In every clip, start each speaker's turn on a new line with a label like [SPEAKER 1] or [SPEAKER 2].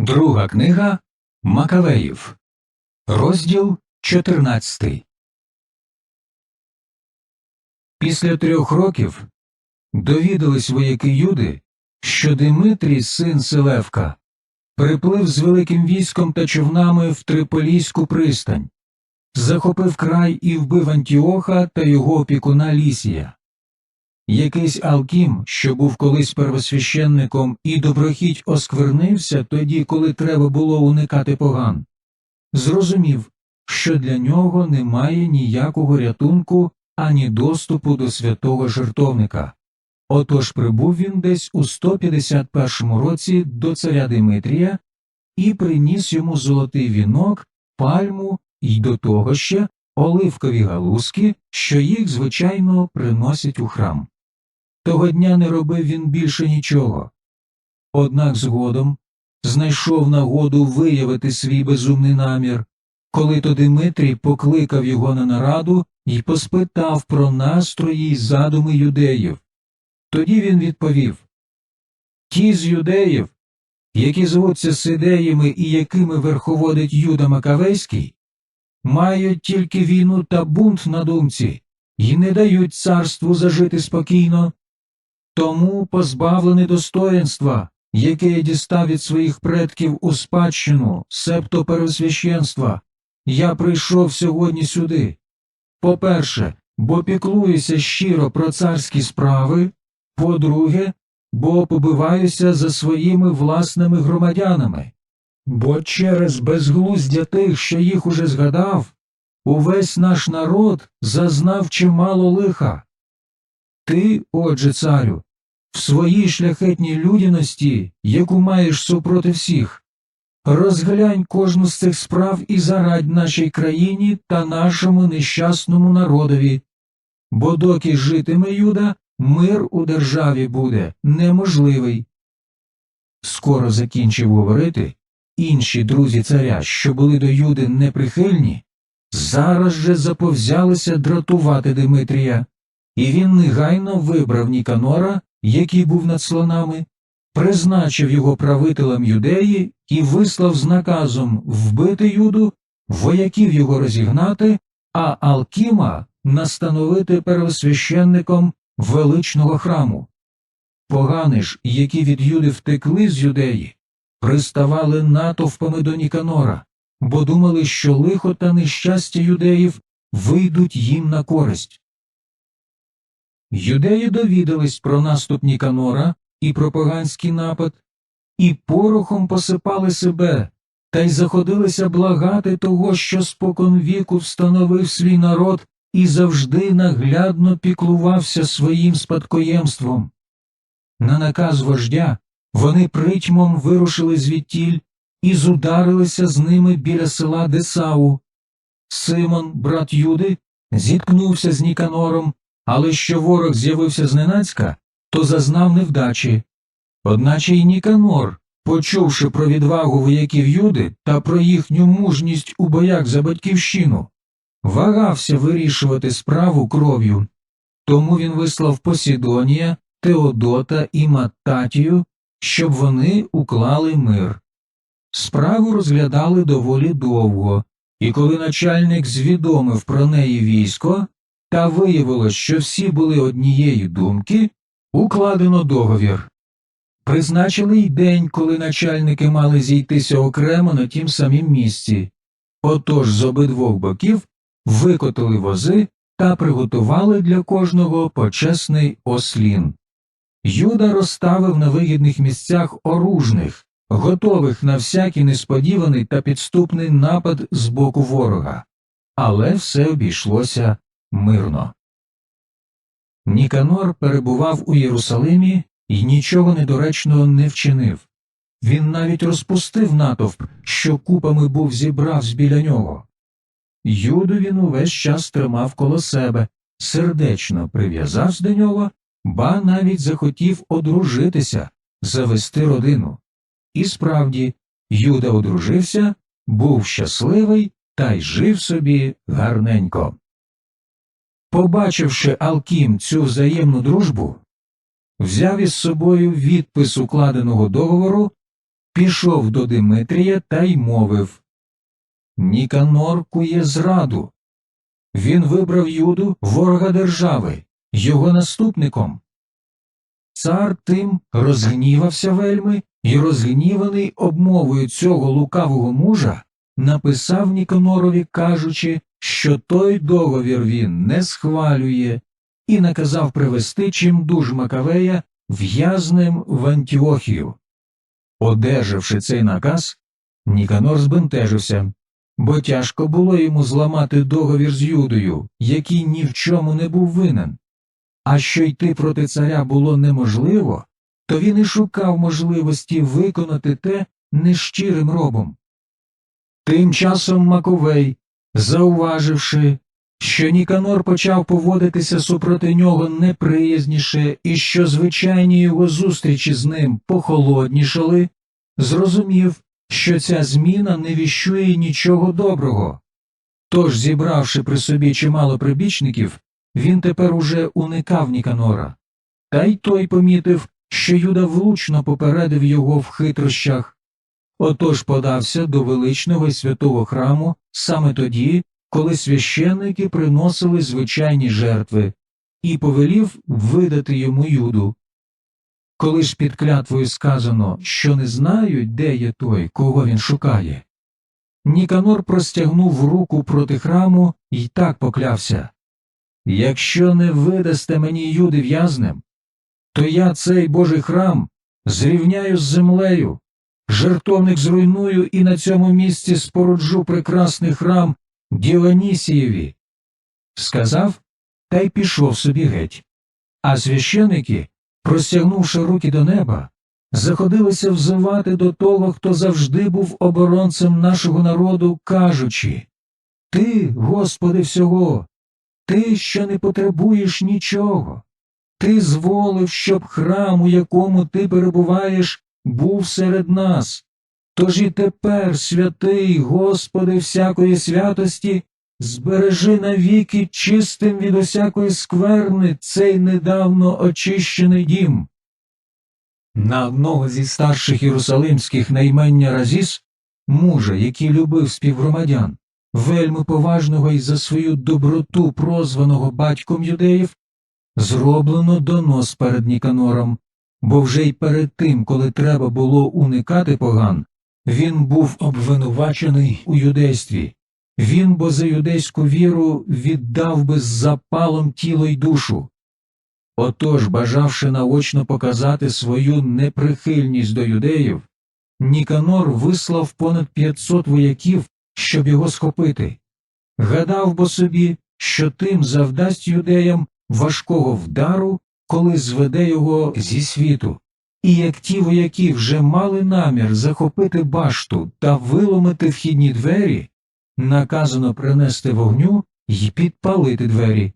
[SPEAKER 1] Друга книга Макавеїв, розділ 14. Після трьох років довідались вояки Юди, що Димитрій, син Селевка, приплив з великим військом та човнами в Триполійську пристань, захопив край і вбив Антіоха та його опікуна Лісія. Якийсь Алкім, що був колись первосвященником і доброхіть осквернився тоді, коли треба було уникати поган, зрозумів, що для нього немає ніякого рятунку ані доступу до святого жертовника. Отож прибув він десь у 151 році до царя Димитрія і приніс йому золотий вінок, пальму і до того ще оливкові галузки, що їх, звичайно, приносять у храм. Того дня не робив він більше нічого. Однак згодом знайшов нагоду виявити свій безумний намір, коли то Димитрій покликав його на нараду і поспитав про настрої й задуми юдеїв. Тоді він відповів Ті з юдеїв, які звуться сидеями і якими верховодить Юда Макавейський, мають тільки війну та бунт на думці і не дають царству зажити спокійно. Тому позбавлений достоїнства, яке дістав від своїх предків у спадщину, себто первосвященства, я прийшов сьогодні сюди. По-перше, бо піклуюся щиро про царські справи, по-друге, бо побиваюся за своїми власними громадянами, бо через безглуздя тих, що їх уже згадав, увесь наш народ зазнав чимало лиха. Ти, отже, царю, в своїй шляхетній людяності, яку маєш супроти всіх, розглянь кожну з цих справ і зарадь нашій країні та нашому нещасному народові, бо доки житиме Юда, мир у державі буде неможливий. Скоро закінчив говорити, інші друзі царя, що були до Юди неприхильні, зараз же заповзялися дратувати Димитрія, і він негайно вибрав Ніканора, який був над слонами, призначив його правителем юдеї і вислав з наказом вбити юду, вояків його розігнати, а Алкіма настановити первосвященником величного храму. Погани ж, які від юди втекли з юдеї, приставали натовпами до Ніканора, бо думали, що лихо та нещастя юдеїв вийдуть їм на користь. Юдеї довідались про наступ Ніканора і про поганський напад, і порохом посипали себе, та й заходилися благати того, що спокон віку встановив свій народ і завжди наглядно піклувався своїм спадкоємством. На наказ вождя вони притьмом вирушили звідтіль і зударилися з ними біля села Десау. Симон, брат Юди, зіткнувся з Ніканором, але що ворог з'явився зненацька, то зазнав невдачі. Одначе й Ніканор, почувши про відвагу вояків Юди та про їхню мужність у боях за батьківщину, вагався вирішувати справу кров'ю. Тому він вислав Посідонія, Теодота і Маттатію, щоб вони уклали мир. Справу розглядали доволі довго, і коли начальник звідомив про неї військо, та виявилось, що всі були однієї думки, укладено договір. Призначили й день, коли начальники мали зійтися окремо на тім самім місці. Отож з обидвох боків викотили вози та приготували для кожного почесний ослін. Юда розставив на вигідних місцях оружних, готових на всякий несподіваний та підступний напад з боку ворога, але все обійшлося мирно. Ніканор перебував у Єрусалимі і нічого недоречного не вчинив. Він навіть розпустив натовп, що купами був зібравсь біля нього. Юду він увесь час тримав коло себе, сердечно прив'язався до нього, ба навіть захотів одружитися, завести родину. І справді, Юда одружився, був щасливий та й жив собі гарненько. Побачивши Алкім цю взаємну дружбу, взяв із собою відпис укладеного договору, пішов до Димитрія та й мовив Ніканор кує зраду. Він вибрав Юду ворога держави, його наступником. Цар тим розгнівався вельми і, розгніваний обмовою цього лукавого мужа, написав Ніканорові, кажучи, що той договір він не схвалює, і наказав привести чимдуж Макавея в'язнем в Антіохію. Одержавши цей наказ, Ніканор збентежився, бо тяжко було йому зламати договір з Юдою, який ні в чому не був винен. А що йти проти царя було неможливо, то він і шукав можливості виконати те нещирим робом. Тим часом Маковей, зауваживши, що Ніканор почав поводитися супроти нього неприязніше і що звичайні його зустрічі з ним похолоднішали, зрозумів, що ця зміна не віщує нічого доброго. Тож, зібравши при собі чимало прибічників, він тепер уже уникав Ніканора. Та й той помітив, що Юда влучно попередив його в хитрощах. Отож подався до величного і святого храму саме тоді, коли священники приносили звичайні жертви, і повелів видати йому Юду. Коли ж під клятвою сказано, що не знають, де є той, кого він шукає, Ніканор простягнув руку проти храму і так поклявся Якщо не видасте мені юди в'язнем, то я цей Божий храм зрівняю з землею, жертовник зруйную і на цьому місці споруджу прекрасний храм Діонісієві. Сказав та й пішов собі геть. А священики, простягнувши руки до неба, заходилися взивати до того, хто завжди був оборонцем нашого народу, кажучи Ти, Господи, всього, ти, що не потребуєш нічого, ти зволив, щоб храм, у якому ти перебуваєш, був серед нас. Тож і тепер, святий, Господи, всякої святості, збережи навіки чистим від усякої скверни цей недавно очищений дім. На одного зі старших єрусалимських наймення Разіс, мужа, який любив співгромадян, вельми поважного і за свою доброту прозваного батьком юдеїв, зроблено донос перед Ніканором, бо вже й перед тим, коли треба було уникати поган, він був обвинувачений у юдействі. Він бо за юдейську віру віддав би з запалом тіло й душу. Отож, бажавши наочно показати свою неприхильність до юдеїв, Ніканор вислав понад 500 вояків, щоб його схопити. Гадав бо собі, що тим завдасть юдеям важкого вдару, коли зведе його зі світу. І як ті вояки вже мали намір захопити башту та виломити вхідні двері, наказано принести вогню й підпалити двері.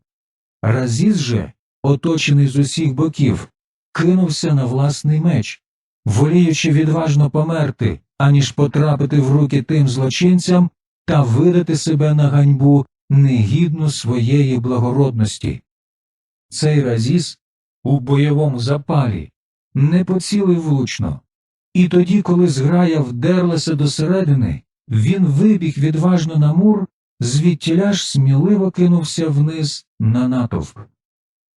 [SPEAKER 1] Разіз же, оточений з усіх боків, кинувся на власний меч, воліючи відважно померти, аніж потрапити в руки тим злочинцям та видати себе на ганьбу негідну своєї благородності. Цей Разіз у бойовому запалі не поцілив влучно, і тоді, коли зграя вдерлася досередини, він вибіг відважно на мур, звідтіля ж сміливо кинувся вниз на натовп.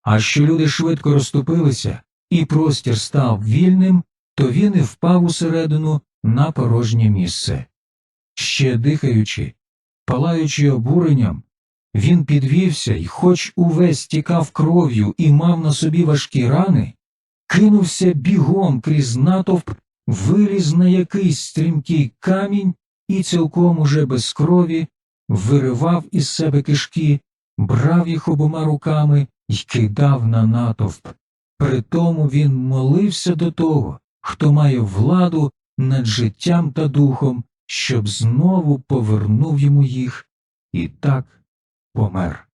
[SPEAKER 1] А що люди швидко розступилися, і простір став вільним, то він і впав усередину на порожнє місце. Ще дихаючи, палаючи обуренням, він підвівся і, хоч увесь тікав кров'ю і мав на собі важкі рани, кинувся бігом крізь натовп, виліз на якийсь стрімкий камінь і цілком уже без крові виривав із себе кишки, брав їх обома руками і кидав на натовп. Притому він молився до того, хто має владу над життям та духом, щоб знову повернув йому їх і так помер.